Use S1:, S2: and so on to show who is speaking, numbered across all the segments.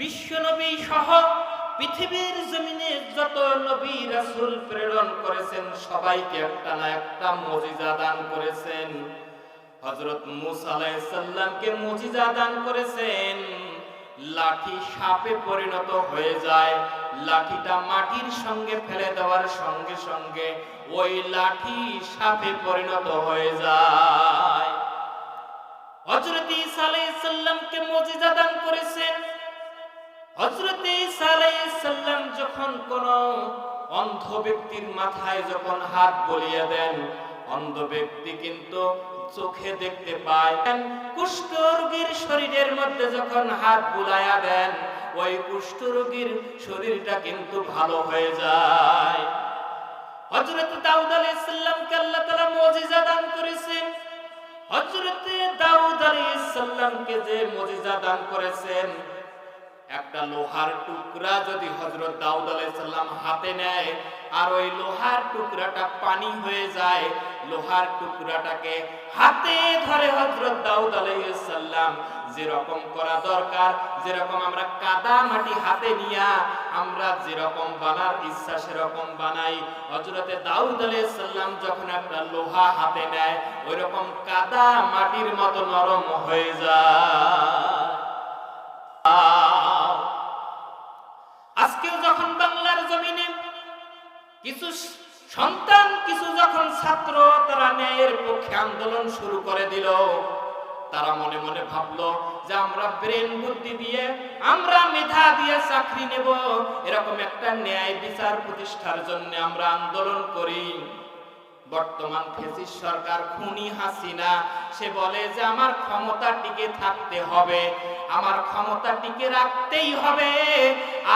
S1: বিশ্বনবী সহ পৃথিবীর জমিনে যত নবী রাসূল প্রেরণ করেছেন, সবাইকে একটা না একটা মজিজা দান করেছেন। হযরত মুসা আলাইহিস সালামকে মজিজা দান করেছেন। লাঠি সাপে পরিণত হয়ে যায়, লাঠিটা মাটির সঙ্গে ফেলে দেওয়ার সঙ্গে সঙ্গে ওই লাঠি সাপে পরিণত হয়ে যায়। হযরত ঈসা আলাইহিস সালামকে মজিজা দান করেছেন। আলাইহিস সালাম যখন কোন অন্ধ ব্যক্তির মাথায় যখন হাত বলিয়ে দেন, অন্ধ ব্যক্তি কিন্তু চোখে দেখতে পায়। কুষ্ঠ রোগীর শরীরের মধ্যে যখন হাত বুলাইয়া দেন, ওই কুষ্ঠ রোগীর শরীরটা কিন্তু ভালো হয়ে যায়। হযরত দাউদ আলাইহিস সালামকে আল্লাহ তাআলা মুজিজা দান করেছেন হযরত দাউদ আলাইহিস সালামকে যে মুজিজা দান করেছেন একটা লোহার টুকরা যদি হযরত দাউদ আলাইহিস সালাম হাতে নেয়, আর ওই লোহার টুকরাটা পানি হয়ে যায়, লোহার টুকরাটাকে হাতে ধরে হযরত দাউদ আলাইহিস সালাম, যেরকম করা দরকার, যেরকম আমরা কাদা মাটি হাতে নিয়া আমরা যেরকম বানার ইচ্ছা সেরকম বানাই। হজরতে দাউদ আলাইহিস সালাম যখন একটা লোহা হাতে নেয়, ওইরকম কাদা মাটির মতো নরম হয়ে যায়। কিছু সন্তান, কিছু যখন ছাত্র, তারা ন্যায়ের পক্ষে আন্দোলন শুরু করে দিল। তারা মনে মনে ভাবলো যে আমরা ব্রেন বুদ্ধি দিয়ে, আমরা মেধা দিয়ে চাকরি নেব। এরকম একটা ন্যায় বিচার প্রতিষ্ঠার জন্য আমরা আন্দোলন করি। বর্তমান ফেসিস সরকার খুনি হাসিনা, সে বলে যে আমার ক্ষমতা টিকে থাকতে হবে, আমার ক্ষমতা টিকে রাখতেই হবে।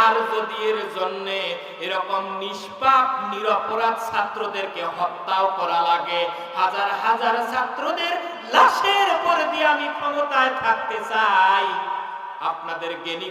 S1: আর যদি এর জন্য এরকম নিষ্পাপ, নিরপরাধ ছাত্রদেরকে হত্যাও করা লাগে, হাজার হাজার ছাত্রদের লাশের পরে দিয়ে আমি ক্ষমতায় থাকতে চাই। আপনাদের জ্ঞানী